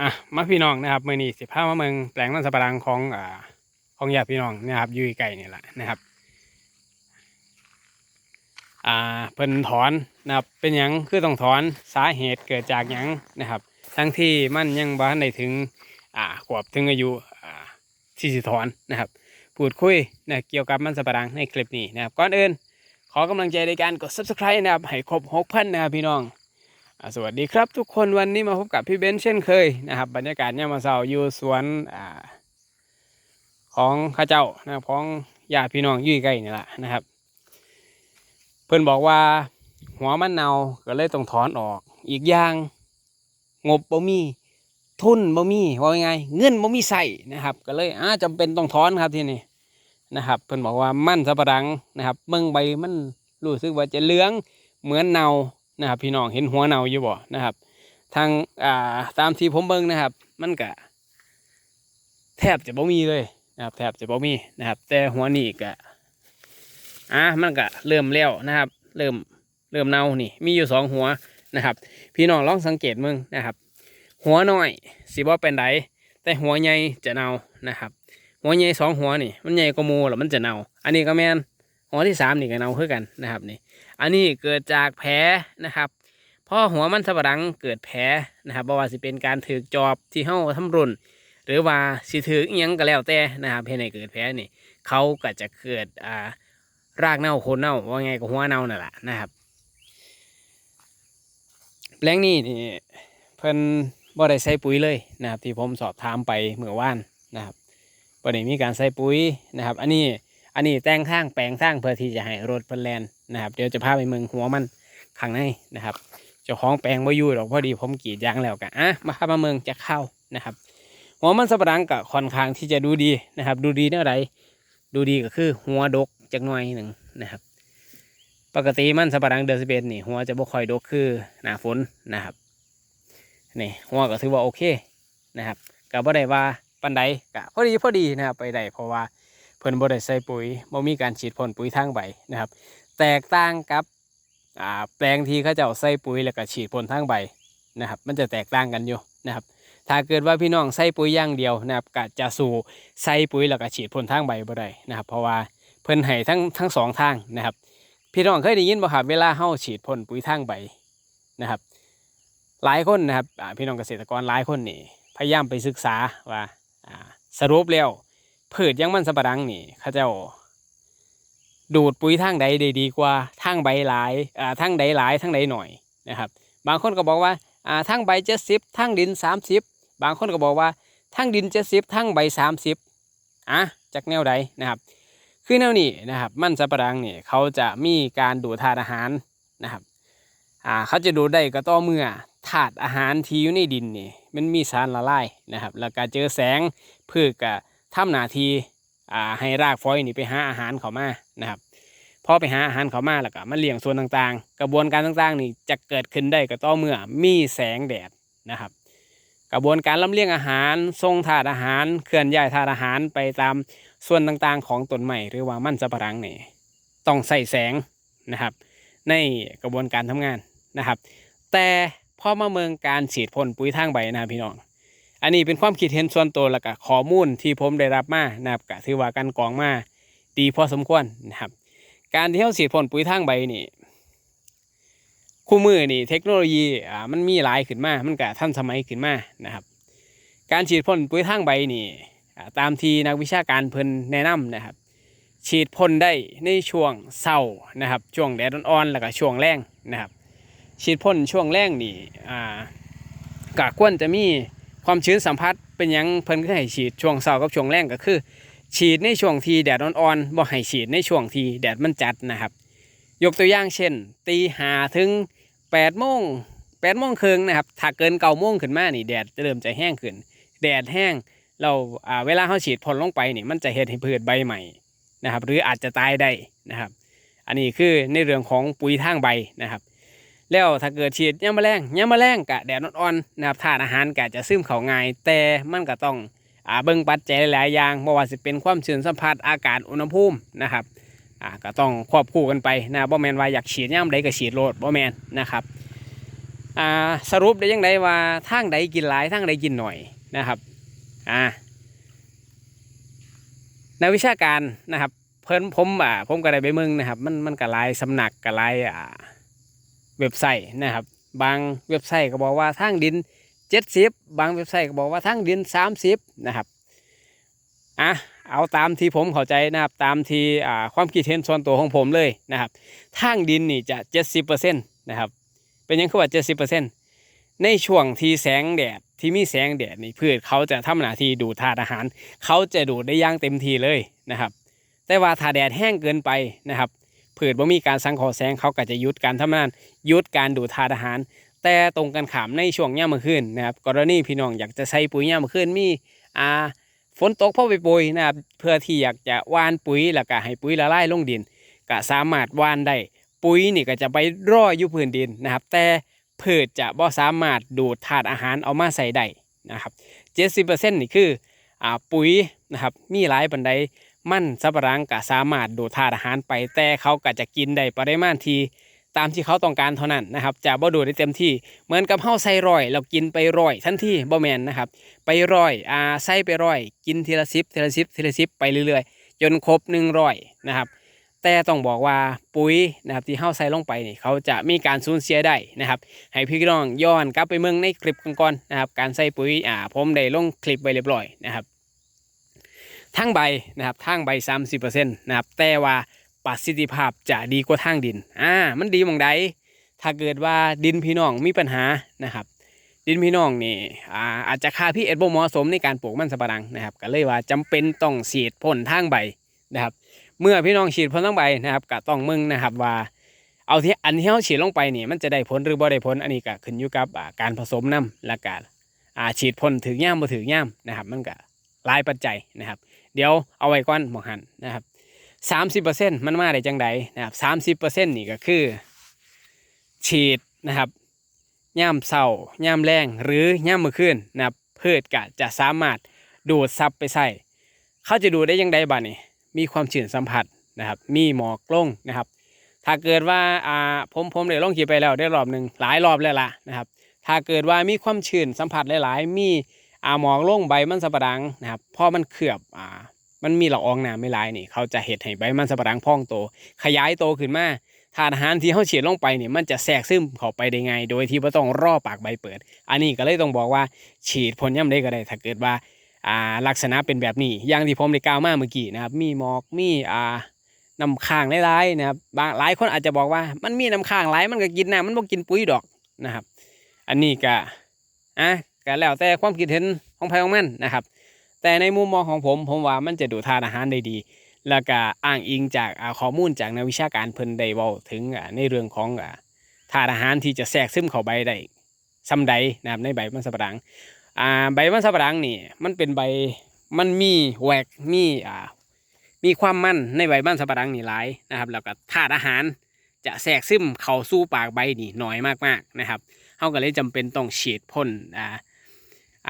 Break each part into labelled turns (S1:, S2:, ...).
S1: อะมาพี่น้องนะครับมือนี้สิพามาเมืองแปลงมันสับปะรังของอ่าของญาติพี่น้องนะครับยู่ใกล้นี่แหละนะครับอ่าเพิ่นถอนนะครับเป็นหยังคือต้องถอนสาเหตุเกิดจากหยังนะครับ ทั้งที่มันยังบ้านได้ถึงอ่าขวบถึงอายุอ่าที่สิถอนนะครับพูดคุยนะเกี่ยวกับมันสับปะรังในคลิปนี้นะครับก่อนอื่นขอกำลังใจในการกด subscribe นะครับให้ครบ6,000นะครับพี่น้อง สวัสดีครับทุกคนวันนี้มาพบกับพี่เบนซ์เช่นเคยนะครับ บรรยากาศยามมาเสาร์อยู่สวนอของข้าเจ้านะของญาติพี่น้องยุ่ยใกล้นี่แหละนะครับ เพื่อนบอกว่าหัวมันเนาก็เลยต้องถอนออก อีกอย่างงบบ่มีทุนบ่มีว่าไงเงินบ่มีใส่นะครับ ก็เลยอ่าจำเป็นต้องถอนครับที่นี่นะครับ เพื่อนบอกว่ามันสับปะรังนะครับ เมืองใบมันรู้สึกว่าจะเหลืองเหมือนเนา นะครับ พี่น้องเห็นหัวเนาอยู่บ่นะครับ ทางอ่าตามที่ผมเบิ่งนะครับ มันก็แทบจะบ่มีเลยนะครับ แทบจะบ่มีนะครับ แต่หัวนี่ก็อะมันก็เริ่มแล้วนะครับ เริ่มเริ่มเนานี่ มีอยู่สองหัวนะครับ พี่น้องลองสังเกตมึงนะครับ หัวน้อยสิบ่เป็นไดแต่หัวใหญ่จะเนานะครับ หัวใหญ่สองหัวนี่ มันใหญ่กว่ามูแล้วมันจะเนาอันนี้ก็แม่น หัวที่สามนี่ก็เน่าคือกันนะครับนี่ อันนี้เกิดจากแผลนะครับพอหัวมันสับปะรังเกิดแผลนะครับบ่ว่าสิเป็นการถือจอบที่เฮาทำรุนหรือว่าสิถืออิหยังก็แล้วแต่นะครับเฮ็ดให้เกิดแผลนี่เขาก็จะเกิดอ่ารากเน่าโคนเน่าว่าไงก็หัวเน่านั่นแหละนะครับแปลงนี้นี่เพิ่นบ่ได้ใส่ปุ๋ยเลยนะครับ ที่ผมสอบถามไปเมื่อวานนะครับบ่ได้มีการใส่ปุ๋ยนะครับ อันนี้ อันนี้แต่งทางแปลงทางเพื่อที่จะให้รถเพิ่นแลนนะครับเดี๋ยวจะพาไปเมืองหัวมันข้างในนะครับเจ้าของแปลงบ่อยู่หรอกพอดีผมกรีดยางแล้วกะอะมาพามาเมืองจะเข้านะครับ หัวมันสับปะรังก็ค่อนข้างที่จะดูดีนะครับ ดูดีเท่าไรดูดีก็คือหัวดกจักหน่อยหนึ่งนะครับ ปกติมันสับปะรังเดือนสิบเอ็ดนี่หัวจะบ่ค่อยดกคือหน้าฝนนะครับนี่หัวก็ถือว่าโอเคนะครับก็บ่ได้ว่าปันใดก็พอดีพอดีนะครับไปได้เพราะว่า เพิ่นบ่ได้ใส่ปุ๋ยบ่มีการฉีดพ่นปุ๋ยทางใบนะครับ แตกต่างกับแปลงที่เขาเจ้าใส่ปุ๋ยแล้วก็ฉีดพ่นทางใบนะครับ มันจะแตกต่างกันอยู่นะครับ ถ้าเกิดว่าพี่น้องใส่ปุ๋ยอย่างเดียวนะครับก็จะสู่ใส่ปุ๋ยแล้วก็ฉีดพ่นทางใบบ่ได้นะครับ เพราะว่าเพิ่นให้ทั้งทั้งสองทางนะครับ พี่น้องเคยได้ยินบ่ครับเวลาเฮาฉีดพ่นปุ๋ยทางใบนะครับ หลายคนนะครับพี่น้องเกษตรกรหลายคนนี่พยายามไปศึกษาว่าอ่าสรุปแล้ว พืชอยังมันสับปะรังนี่เขาเจ้า ดูดปุ๋ยทางใดได้ดีกว่าทางใบหลายอ่าทางใดหลายทางใดหน่อยนะครับ บางคนก็บอกว่าอ่าทางใบเจ็ดสิบทางดินสามสิบบางคนก็บอกว่าทางดินเจ็ดสิบทางใบสามสิบอะจากแนวใดนะครับ คือแนวนี้นะครับมันสับปะรังนี่เขาจะมีการดูดธาตุอาหารนะครับอ่าเขาจะดูดได้ก็ต่อเมื่อธาตุอาหารที่อยู่ในดินนี่มันมีสารละลายนะครับ แล้วก็เจอแสงพืชก็ ทำหน้าที่อ่าให้รากฝอยนี่ไปหาอาหารเขามานะครับพอไปหาอาหารเขามาแล้วก็มาเลี้ยงส่วนต่างๆ กระบวนการต่างๆ นี่จะเกิดขึ้นได้ก็ต่อเมื่อมีแสงแดดนะครับ กระบวนการลำเลียงอาหารทรงธาตุอาหาร เคลื่อนย้ายธาตุอาหารไปตามส่วนต่างๆ ของต้นไม้หรือว่ามันสับปะรังนี่ต้องใส่แสงนะครับ ในกระบวนการทำงานนะครับ แต่พอมาเมืองการฉีดพ่นปุ๋ยทางใบนะพี่น้อง อันนี้เป็นความคิดเห็นส่วนตัวแล้วก็ข้อมูลที่ผมได้รับมานะครับก็ถือว่าการกองมาดีพอสมควรนะครับ การที่เราฉีดพ่นปุ๋ยทางใบนี่คู่มือนี่เทคโนโลยีอ่ามันมีหลายขึ้นมามันก็ทันสมัยขึ้นมานะครับ การฉีดพ่นปุ๋ยทางใบนี่ตามที่นักวิชาการเพิ่นแนะนำนะครับ ฉีดพ่นได้ในช่วงเช้านะครับช่วงแดดอ่อนๆแล้วก็ช่วงแรงนะครับ ฉีดพ่นช่วงแรงนี่อ่ากะควรจะมี ความชื้นสัมผัสเป็นยังเพิ่นก็ให้ฉีดช่วงเช้ากับช่วงแรงก็คือ ฉีดในช่วงที่แดดอ่อนๆบ่ให้ฉีดในช่วงที่แดดมันจัดนะครับ ยกตัวอย่างเช่นตีหาถึง8ปดโมงแปดโมงครึ่งนะครับถ้าเกินเก้าโมงขึ้นมานี่แดดจะเริ่มจะแห้งขึ้น แดดแห้งเราอ่าเวลาเขาฉีดพ่นลงไปนี่มันจะเฮ็ดให้พืชใบใหม่นะครับ หรืออาจจะตายได้นะครับ อันนี้คือในเรื่องของปุ๋ยทางใบนะครับ แล้วถ้าเกิดฉีดยามแมลงยามแมลงกะแดดอ่อนๆนะครับธาตุอาหารกะจะซึมเข้าง่าย แต่มันก็ต้องอ่าเบิ่งปัจจัยหลายอย่างบ่ว่าสิเป็นความชื้นสัมผัสอากาศอุณหภูมินะครับอ่าก็ต้องควบคู่กันไปนะบ่แมนว่าอยากฉีดยามใดก็ฉีดโลดบ่แมนนะครับอ่าสรุปได้ยังไงว่าทางใดกินหลายทางใดกินหน่อยนะครับอ่าในวิชาการนะครับ เพิ่นผมอ่าผมก็ได้ไปมึงนะครับ มันมันก็หลายสำนักก็หลายอ่า เว็บไซต์นะครับ บางเว็บไซต์ก็บอกว่าทางดินเจ็ดสิบบางเว็บไซต์ก็บอกว่าทางดินสามสิบนะครับอะเอาตามที่ผมเข้าใจนะครับตามที่อ่าความคิดเห็นส่วนตัวของผมเลยนะครับทางดินนี่จะเจ็ดสิบเปอร์เซ็นต์นะครับเป็นยังคือว่าเจ็ดสิบเปอร์เซ็นต์ในช่วงที่แสงแดดที่มีแสงแดดนี่พืชเขาจะทำหน้าที่ดูดธาตุอาหาร เขาจะดูดได้ย่างเต็มที่เลยนะครับ แต่ว่าถ้าแดดแห้งเกินไปนะครับ พืชบ่มีการสังเคราะห์แสงเขาก็จะยุดการทำงานยุดการดูดธาตุอาหาร แต่ตรงกันข้ามในช่วงย่ามมื้อคืนนะครับกรณีพี่น้องอยากจะใส่ปุ๋ยย่ามมื้อคืนมีอ่าฝนตกพอไปปุ๋ยนะครับเพื่อที่อยากจะว่านปุ๋ยแล้วก็ให้ปุ๋ยละลายลงดินก็สามารถว่านได้ปุ๋ยนี่ก็จะไปรออยู่พื้นดินนะครับ แต่พืชจะบ่สามารถดูดธาตุอาหารเอามาใส่ได้นะครับเจ็ดสิบเปอร์เซ็นต์นี่คืออ่าปุ๋ยนะครับมีหลายปันใด มันสับปะรังก็สามารถดูดธาตุอาหารไปแต่เขาก็จะกินได้ปริมาณที่ตามที่เขาต้องการเท่านั้นนะครับจะบ่ดูดได้เต็มที่เหมือนกับเฮาใส่ร้อยเรากินไปร้อยทันทีบ่แมนนะครับ ไปร้อยอ่าใส่ไปร้อย กินทีละสิบทีละสิบทีละสิบไปเรื่อยๆ จนครบหนึ่งร้อยนะครับแต่ต้องบอกว่าปุ๋ยนะครับที่เฮาใส่ลงไปนี่เขาจะมีการสูญเสียได้นะครับ ให้พี่น้องย้อนกลับไปเมืองในคลิปก่อนๆนะครับการใส่ปุ๋ยอ่าผมได้ลงคลิปไว้เรียบร้อยนะครับ ทั้งใบนะครับทั้งใบ 30%นะครับแต่ว่าประสิทธิภาพจะดีกว่าทางดินอ่ามันดีมองใดถ้าเกิดว่าดินพี่น้องมีปัญหานะครับ ดินพี่น้องนี่อาอาจจะค่าพี่เอ็ดบ่เหมาะสมในการปลูกมันสำปะหลังนะครับ ก็เลยว่าจำเป็นต้องฉีดพ่นทางใบนะครับ เมื่อพี่น้องฉีดพ่นทั้งใบนะครับก็ต้องมึงนะครับว่าเอาที่อันที่เขาฉีดลงไปนี่มันจะได้ผลหรือบ่ได้ผลอันนี้ก็ขึ้นอยู่กับการผสมน้ำและการฉีดพ่นถึงย่ามบ่ถึงย่ามนะครับมันก็ หลายปัจจัยนะครับ เดี๋ยวเอาไว้ก่อนหมองหันนะครับสามสิบเปอร์เซ็นต์มันมาได้จังใดนะครับสามสิบเปอร์เซ็นต์นี่ก็คือ ฉีดนะครับย่ามเศร้าย่ามแรงหรือย่ามมือขึ้นนะครับพืชก็จะสามารถดูดซับไปใส่เขาจะดูดได้ยังไงบ้างนี่มีความชื้นสัมผัสนะครับ มีหมอกลงนะครับ ถ้าเกิดว่าอ่าผมผมได้ลองขี่ไปแล้วได้รอบหนึ่งหลายรอบแล้วล่ะนะครับ ถ้าเกิดว่ามีความชื้นสัมผัสหลาย ๆ มี อาหมอกลงใบมันสับปะรังนะครับพอมันเคลือบอ่ามันมีละอองน้ำไม่ลายนี่ เขาจะเห็ดให้ใบมันสับปะรังพองโต ขยายโตขึ้นมาทานอาหารที่เขาฉีดลงไปเนี่ยมันจะแทรกซึมเข้าไปได้ไง โดยที่ไม่ต้องรอปากใบเปิด อันนี้ก็เลยต้องบอกว่าฉีดพ่นย่ำได้ก็ได้ ถ้าเกิดว่าอ่าลักษณะเป็นแบบนี้อย่างที่ผมได้กล่าวมาเมื่อกี้นะครับ มีหมอกมีอ่าน้ำค้างหลายๆนะครับบางหลายคนอาจจะบอกว่ามันมีน้ำค้างหลายมันก็กินน้ำมันบ่กินปุ๋ยดอกนะครับ อันนี้ก็อะ ก็แล้วแต่ความคิดเห็นของใครของมันนะครับ แต่ในมุมมองของผม ผมว่ามันจะดูทานอาหารได้ดี แล้วก็อ้างอิงจากข้อมูลจากนักวิชาการเพิ่นได้เว้าถึงในเรื่องของทานอาหารที่จะแทรกซึมเข้าใบได้ซ้ำใดนะครับในใบมันสับปะหลังใบมันสับปะหลังนี่มันเป็นใบมันมีแหวกมีอ่ามีความมันในใบมันสับปะหลังนี่หลายนะครับ แล้วก็ธาตุอาหารจะแทรกซึมเข้าสู่ปากใบนี่น้อยมากๆนะครับเขาก็เลยจำเป็นต้องฉีดพ่นอ่า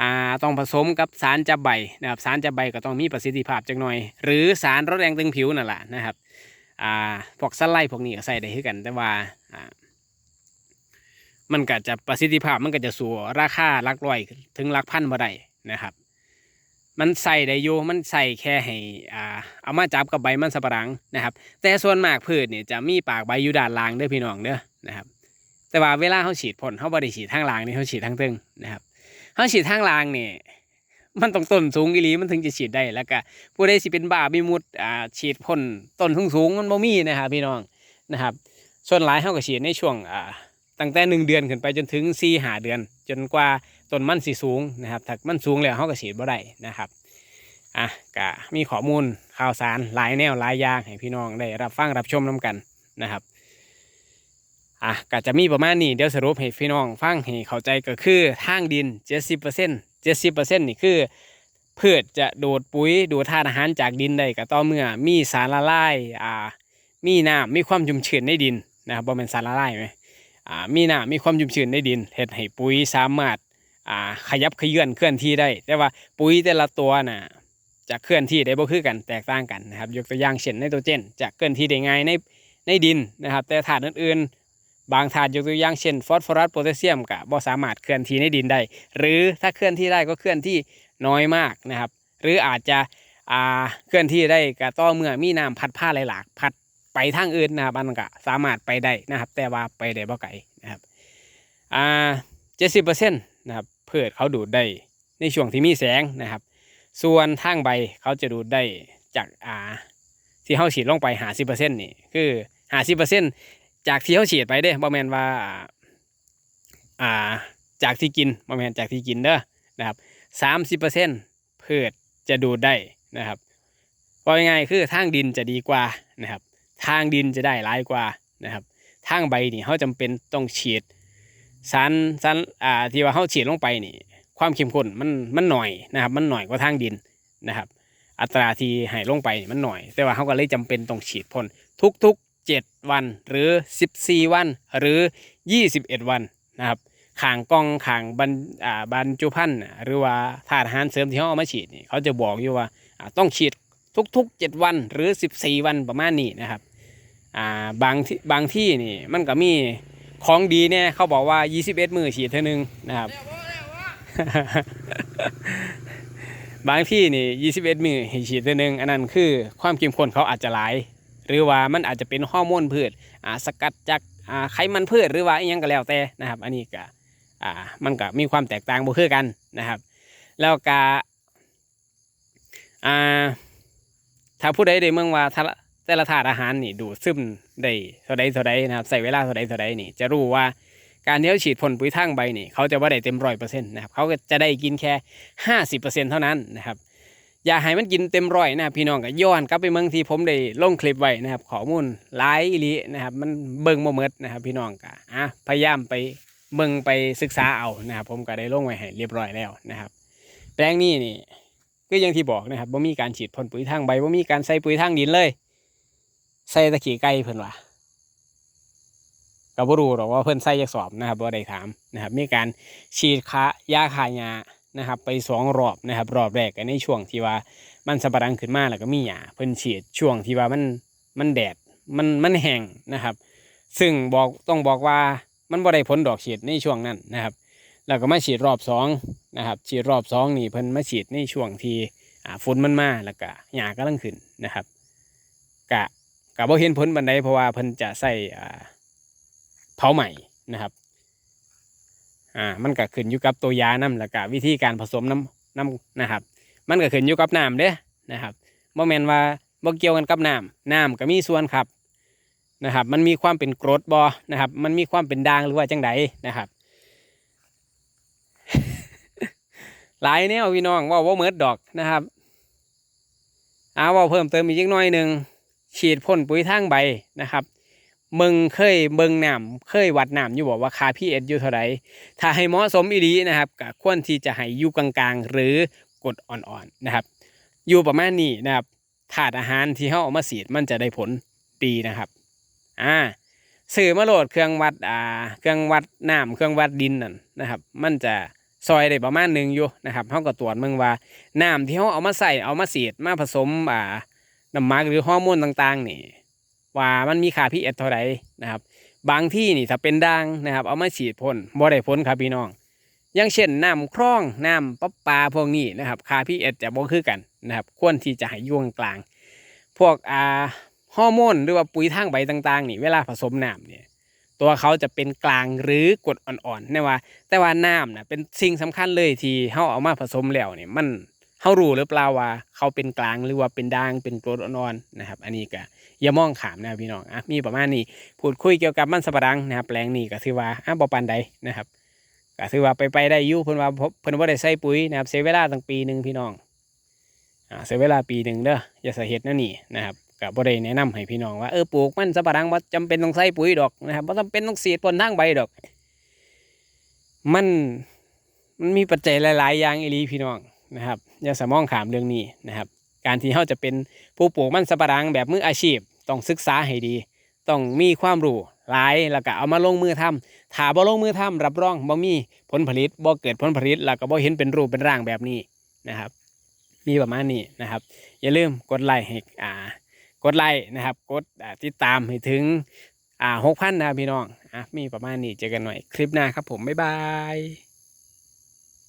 S1: อ่าต้องผสมกับสารจับใบนะครับสารจับใบก็ต้องมีประสิทธิภาพจักหน่อย หรือสารลดแรงตึงผิวนั่นแหละนะครับอ่าพวกสไลด์พวกนี้ก็ใส่ได้คือกันแต่ว่าอ่ามันก็จะประสิทธิภาพมันก็จะสู่ราคาลักร้อยถึงลักพันบ่ได้นะครับ มันใส่ได้อยู่มันใส่แค่ให้อ่าเอามาจับกับใบมันสับปะหลังนะครับ แต่ส่วนมากพืชเนี่ยจะมีปากใบอยู่ด้านล่างเด้อพี่น้องเด้อนะครับ แต่ว่าเวลาเขาฉีดพ่นเขาบ่ได้ฉีดทางล่างนี่เขาฉีดทางตึงนะครับ เขาฉีดทางล่างเนี่ยมันต้องต้นสูงอีหลีมันถึงจะฉีดได้แล้วก็ผู้ใดสิเป็นบ้าบิมุดอ่าฉีดพ่นต้นสูงมันบ่มีนะครับพี่น้องนะครับ ส่วนหลายเขาก็ฉีดในช่วงอ่าตั้งแต่หนึ่งเดือนขึ้นไปจนถึงสี่หาเดือน จนกว่าต้นมันสีสูงนะครับถ้ามันสูงแล้วเขาก็ฉีดบ่ได้นะครับอะก็มีข้อมูลข่าวสารหลายแนวหลายอย่างให้พี่น้องได้รับฟังรับชมน้กันนะครับ อะก็จะมีประมาณนี้เดี๋ยวสรุปให้พี่น้องฟังให้เข้าใจก็คือทางดิน 70% 70%นี่คือพืชจะดูดปุ๋ยดูดธาตุอาหารจากดินได้ก็ต่อเมื่อมีสารละลายอ่ามีน้ำมีความชุ่มชื้นในดินนะครับบ่เป็นสารละลายไหมอ่ามีน้ำมีความชุ่มชื้นในดินเฮ็ดให้ปุ๋ยสามารถอ่าขยับขยื่นเคลื่อนที่ได้ แต่ว่าปุ๋ยแต่ละตัวน่ะจะเคลื่อนที่ได้บ่คือกันแตกต่างกันนะครับยกตัวอย่างเช่นไนโตรเจนจะเคลื่อนที่ได้ง่ายในในดินนะครับแต่ธาตุอื่นๆ บางธาตุยกตัวอย่างเช่นฟอสฟอรัสโพแทสเซียมก็บ่สามารถเคลื่อนที่ในดินได้ หรือถ้าเคลื่อนที่ได้ก็เคลื่อนที่น้อยมากนะครับ หรืออาจจะเคลื่อนที่ได้ก็ต่อเมื่อมีน้ำพัดผ้าหลายๆพัดไปทางอื่นนะครับอันนั้นก็สามารถไปได้นะครับ แต่ว่าไปได้บ่ไกลนะครับอ่าเจ็ดสิบเปอร์เซ็นต์นะครับพืชเขาดูดได้ในช่วงที่มีแสงนะครับ ส่วนทางใบเขาจะดูดได้จากอ่าที่เขาฉีดลงไปหาสิบเปอร์เซ็นต์นี่คือหาสิบเปอร์เซ็นต์ จากที่เขาฉีดไปเด้บ่แมนว่า อ่า จากที่กินบ่แมนจากที่กินเด้อนะครับสามสิบเปอร์เซ็นต์พืชจะดูดได้นะครับเพราง่ายคือทางดินจะดีกว่านะครับ ทางดินจะได้หลายกว่านะครับ ทางใบนี่เขาจำเป็นต้องฉีดสารสารอ่าที่ว่าเขาฉีดลงไปนี่ ความเข้มข้นมันมันหน่อยนะครับ มันหน่อยกว่าทางดินนะครับ อัตราที่ให้ลงไปมันหน่อย แต่ว่าเขาก็เลยจำเป็นต้องฉีดพ่นทุกๆ 7 วัน หรือ 14 วัน หรือ 21 วันนะครับขางกล้องขางบรรอ่าบรรจุพันธุ์หรือว่าธาตุอาหารเสริมที่เขาเอามาฉีดนี่เขาจะบอกอยู่ว่าต้องฉีดทุกๆ 7 วันหรือ 14 วันประมาณนี้นะครับอ่าบางที่บางที่นี่มันก็มีของดีเนี่ยเขาบอกว่า 21 มือฉีดเท่านึงนะครับ บางที่นี่ 21 มือฉีดเท่านึง อันนั้นคือความเข้มข้นเขาอาจจะหลาย หรือว่ามันอาจจะเป็นฮอร์โมนพืชอ่าสกัดจากอ่าไขมันพืชหรือว่าอหยังก็แล้วแต่นะครับ อันนี้ก็อ่ามันก็มีความแตกต่างบ่คือกันนะครับ แล้วก็อ่าถ้าผู้ใดได้เมืองว่าแต่ละแต่ละธาตุอาหารนี่ดูซึมได้เท่าใดเท่าใดนะครับใส่เวลาเท่าใดเท่าใดนี่จะรู้ว่าการที่เขาฉีดพ่นปุ๋ยทางใบนี่เขาจะว่าได้เต็มร้อยเปอร์เซ็นต์นะครับเขาก็จะได้กินแค่ห้าสิบเปอร์เซ็นต์เท่านั้นนะครับ อย่าให้มันกินเต็มร้อยนะครับพี่น้องก็ย้อนกลับไปเมืองที่ผมได้ลงคลิปไว้นะครับข้อมูลหลายอีหลีนะครับ มันเบิ่งบ่หมดนะครับ พี่น้องก็อะพยายามไปเบิ่งไปศึกษาเอานะครับ ผมก็ได้ลงไว้ให้เรียบร้อยแล้วนะครับ แปลงนี้นี่ก็อย่างที่บอกนะครับบ่มีการฉีดพ่นปุ๋ยทางใบบ่มีการใส่ปุ๋ยทางดินเลย ใส่ตะขี้ไก่เพิ่นว่าก็บ่รู้หรอกว่าเพิ่นใส่จักสอบนะครับบ่ได้ถามนะครับ มีการฉีดคายาคาหญ้า นะครับไปสองรอบนะครับรอบแรกในช่วงที่ว่ามันสะปะรังขึ้นมาแล้วก็มีหญ้าเพิ่นฉีดช่วงที่ว่ามันมันแดดมันมันแห้งนะครับ ซึ่งบอกต้องบอกว่ามันบ่ได้ผลดอกฉีดในช่วงนั้นนะครับ แล้วก็มาฉีดรอบสองนะครับฉีดรอบสองนี่เพิ่นมาฉีดในช่วงที่อ่าฝนมันมาแล้วก็หญ้ากำลังขึ้นนะครับกะกะบ่เห็นผลบันไดเพราะว่าเพิ่นจะใส่อ่าเผาใหม่นะครับ อ่ามันก็ขึ้นอยู่กับตัวยาน้ำแล้วก็วิธีการผสมน้ำน้ำนะครับ มันก็ขึ้นอยู่กับน้ำเด้นะครับบ่แม่นว่าบ่เกี่ยวกันกับน้ำน้ำก็มีส่วนครับนะครับ มันมีความเป็นกรดบ่นะครับ มันมีความเป็นด่างหรือว่าจังใดนะครับ หลายแนวพี่น้องว่าว่าเมิดดอกนะครับเอาว่าเพิ่มเติมอีกจักหน่อยหนึ่งฉีดพ่นปุ๋ยทางใบนะครับ มึงเคยเบิงน้ำเคยวัดน้ำอยู่บอกว่าค่าพีเออยู่เท่าไรถ้าให้เหมาะสมอีดีนะครับก็ควรที่จะให้อยู่กลางๆ หรือกดอ่อนๆนะครับ อยู่ประมาณนี้นะครับถาดอาหารที่เขาเอามาสีดมันจะได้ผลดีนะครับอ่าสื่อมาโหลดเครื่องวัดอ่าเครื่องวัดน้ำเครื่องวัดดินนั่นนะครับ มันจะซอยได้ประมาณหนึ่งอยู่นะครับเขาก็ตรวจมืองว่าน้ำที่เขาเอามาใส่เอามาสีดมาผสมอ่าน้ำมักหรือฮอร์โมนต่างๆนี่ ว่ามันมีค่าพีเอเท่าไหร่นะครับ บางที่นี่ถ้าเป็นด่างนะครับ เอามาฉีดพ่นบ่ได้ผลครับพี่น้อง อย่างเช่นน้ำคลองน้ำประปาพวกนี้นะครับค่าพีเอจะบ่คือกันนะครับ ควรที่จะให้อยวงกลาง พวกอ่าฮอร์โมนหรือว่าปุ๋ยทางใบต่างๆนี่เวลาผสมน้ำเนี่ยตัวเขาจะเป็นกลางหรือกดอ่อนๆนะว่า แต่ว่าน้ำนะเป็นสิ่งสำคัญเลยที่เขาเอามาผสมแล้วเนี่ยมัน เขารู้หรือเปล่าว่าเขาเป็นกลางหรือว่าเป็นด่างเป็นกรดอ่อนๆนะครับ อันนี้ก็อย่ามองขามนะพี่น้องอะมีประมาณนี้พูดคุยเกี่ยวกับมันสับปะรังนะครับแปลงนี้ก็ถือว่าอะบ่ปานใดนะครับก็ถือว่าไปไปได้อยู่เพิ่นว่าเพิ่นว่าได้ใส่ปุ๋ยนะครับเสียเวลาตั้งปีหนึ่งพี่น้องอ่าเสียเวลาปีหนึ่งเด้ออย่าเสาเหตุนั่นนี่นะครับก็บ่ได้แนะนำให้พี่น้องว่าเออปลูกมันสับปะรังบ่จำเป็นต้องใส่ปุ๋ยดอกนะครับบ่จำเป็นต้องเสีดพ่นทางใบดอก มันมันมีปัจจัยหลาย ๆ อย่างอีหลีพี่น้อง นะครับอย่าสมองขามเรื่องนี้นะครับ การที่เขาจะเป็นผู้ปลูกมันสปะรังแบบมืออาชีพ ต้องศึกษาให้ดี ต้องมีความรู้หลายแล้วก็เอามาลงมือทำถ้าบ่ลงมือทำรับรองบ่มีผลผลิตบ่เกิดผลผลิตแล้วก็บ่เห็นเป็นรูปเป็นร่างแบบนี้นะครับ มีประมาณนี้นะครับ อย่าลืมกดไลค์ให้อ่ากดไลค์นะครับ กดติดตามให้ถึงอ่าหกพันนะครับพี่น้องอะมีประมาณนี้เจอกันหน่อยคลิปหน้าครับผมบ๊ายบาย